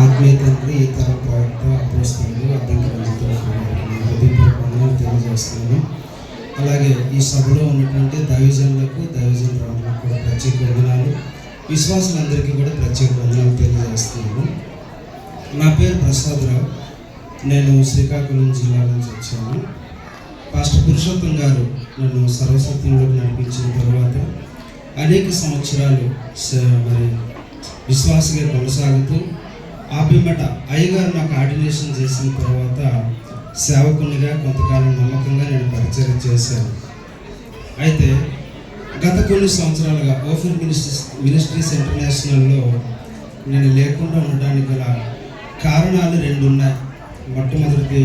ఆత్మీయ తండ్రి ఇతర ప్రవక్త అపోస్తులు అద్దెకి అభిప్రాయాలు హృదయపూర్వక తెలియజేస్తున్నాను. అలాగే ఈ సభలో ఉన్నటువంటి దైవజనులకు దైవజనులకు కూడా ప్రత్యేక వందనాలు. విశ్వాసులందరికీ కూడా ప్రత్యేక వందనాలు తెలియజేస్తున్నాను. నా పేరు ప్రసాదరావు. నేను శ్రీకాకుళం జిల్లా నుంచి వచ్చాను. పాస్టర్ పురుషోత్తం గారు నన్ను సర్వసత్యంలోకి నడిపించిన తర్వాత అనేక సంవత్సరాలు మరి విశ్వాసంగా కొనసాగుతూ ఆ పిమ్మట అయ్యగారు నాకు ఆర్డినేషన్ చేసిన తర్వాత సేవకునిగా కొంతకాలం నమ్మకంగా నేను పరిచయం చేశాను. అయితే గత కొన్ని సంవత్సరాలుగా ఓఫర్ మినిస్ట్రీస్ మినిస్ట్రీస్ ఇంటర్నేషనల్లో నేను లేకుండా ఉండడానికి గల కారణాలు రెండు ఉన్నాయి మొట్టమొదటిది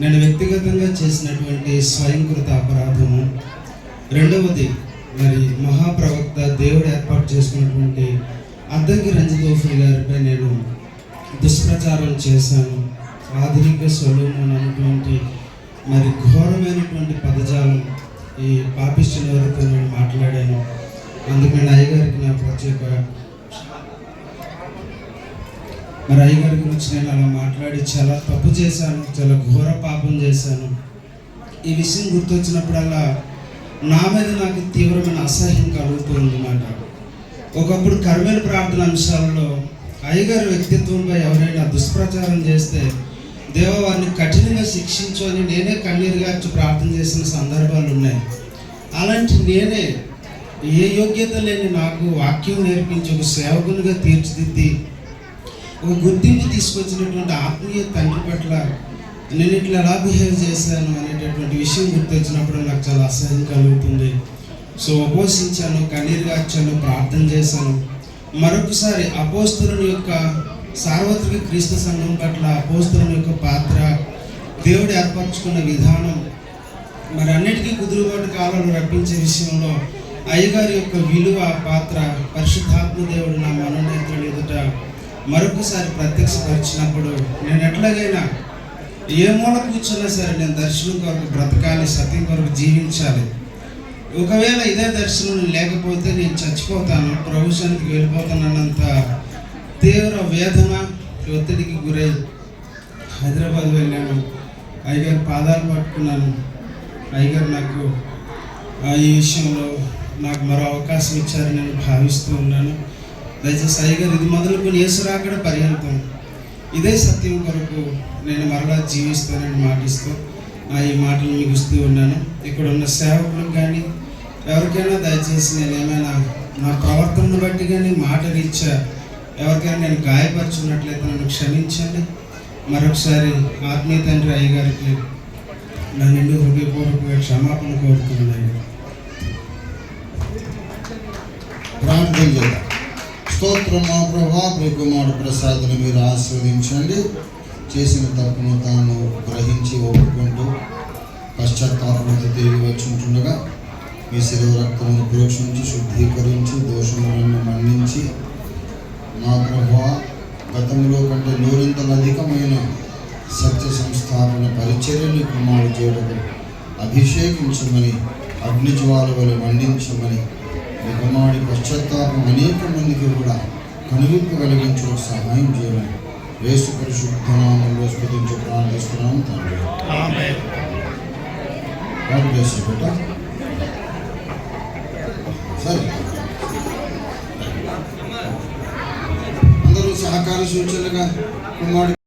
నేను వ్యక్తిగతంగా చేసినటువంటి స్వయంకృత అపరాధము. రెండవది మరి మహాప్రవక్త దేవుడు ఏర్పాటు చేసుకున్నటువంటి అద్దంకి రంజితోఫుల్ గారిపై నేను దుష్ప్రచారం చేశాను. ఆధునిక సొలోమన్ అనేటువంటి మరి ఘోరమైనటువంటి పదజాలం ఈ పాపిష్టిన వరకు నేను మాట్లాడాను. అందుకని అయ్యగారికి నా ప్రత్యేక మరి అయ్యగారి గురించి నేను అలా మాట్లాడి చాలా తప్పు చేశాను చాలా ఘోర పాపం చేశాను. ఈ విషయం గుర్తొచ్చినప్పుడల్లా నా మీద నాకు తీవ్రమైన అసహ్యం కలుగుతుంది అన్నమాట ఒకప్పుడు కర్మేల ప్రార్థన అంశాలలో అయ్యగారి వ్యక్తిత్వంపై ఎవరైనా దుష్ప్రచారం చేస్తే దేవ వారిని కఠినంగా శిక్షించు అని నేనే కన్నీరు గార్చి ప్రార్థన చేసిన సందర్భాలు ఉన్నాయి. అలాంటి నేనే ఏ యోగ్యత లేని నాకు వాక్యం నేర్పించి ఒక సేవకునిగా తీర్చిదిద్ది ఒక గుర్తింపు తీసుకొచ్చినటువంటి ఆత్మీయ తండ్రి పట్ల నేను ఇట్లా ఎలా బిహేవ్ చేశాను అనేటటువంటి విషయం గుర్తొచ్చినప్పుడు నాకు చాలా అసహ్యం కలుగుతుంది. సో ఉపవసించాను కన్నీరు గార్చాను ప్రార్థన చేశాను. మరొకసారి అపోస్తులని యొక్క సార్వత్రిక క్రీస్తు సంఘం పట్ల అపోస్తులని యొక్క పాత్ర దేవుడు ఏర్పరచుకున్న విధానం మరి అన్నిటికీ కుదురుబాటు కాలంలో రప్పించే విషయంలో అయ్యగారి యొక్క విలువ పాత్ర పరిశుద్ధాత్మ దేవుడు నా మనోనేత్రులు ఎదుట మరొకసారి ప్రత్యక్షపరిచినప్పుడు నేను ఎట్లాగైనా ఏ మూల కూర్చున్నా సరే నేను దర్శనం కొరకు బ్రతకాలి సత్యం కొరకు జీవించాలి. ఒకవేళ ఇదే దర్శనం లేకపోతే నేను చచ్చిపోతాను ప్రభుత్వానికి వెళ్ళిపోతానన్నంత తీవ్ర వేదన ఒత్తిడికి గురై హైదరాబాద్ వెళ్ళాను. అయ్యగారు పాదాలు పట్టుకున్నాను. అయ్యగారు నాకు ఆ, ఈ విషయంలో నాకు మరో అవకాశం ఇచ్చారని నేను భావిస్తూ ఉన్నాను. దయచేసి అయ్యగారు ఇది మొదలుకొని ఏసురాకడ పర్యంతం ఇదే సత్యం కొరకు నేను మరలా జీవిస్తానని మాటిస్తూ ఆ ఈ మాటలు మిగుస్తూ ఉన్నాను. ఇక్కడ ఉన్న సేవకులకు కానీ ఎవరికైనా దయచేసి నేను ఏమైనా నా ప్రవర్తనను బట్టి కానీ మాట రీత్యా ఎవరికైనా నేను గాయపరచున్నట్లయితే నన్ను క్షమించండి. మరొకసారి ఆత్మీయ తండ్రి అయ్యగారికి నా నిండు హృదయపూర్వకంగా క్షమాపణ కోరుతున్నాను. ప్రార్థన చేద్దాం. స్తోత్రం మా ప్రభా మీ కుమారుడు మీరు ఆస్వాదించండి చేసిన తప్పును తాను గ్రహించి ఒప్పుకుంటూ పశ్చాత్తాపంతో తిరిగి వచ్చి ఉంటుండగా మీ శరీర రక్తమును ప్రోక్షించి శుద్ధీకరించి దోషములను మన్నించి మా ప్రభా గతంలో కంటే నూరింతలు అధికమైన సత్య సంస్థాపన పరిచర్యని కుమారుడు చేయడం అభిషేకించమని అగ్నిజ్వాల వలె మండించమని మీ కుమారుడి పశ్చాత్తాపం అనేక మందికి కూడా కనువిప్పు కలిగించు సహాయం చేయమని వేసు పరిశుద్ధనామంలో స్ఫుతించి ప్రార్థిస్తున్నాము తండ్రి. God bless you, బేటా సరే అందరూ సహకార సూచనగా కుమారుడు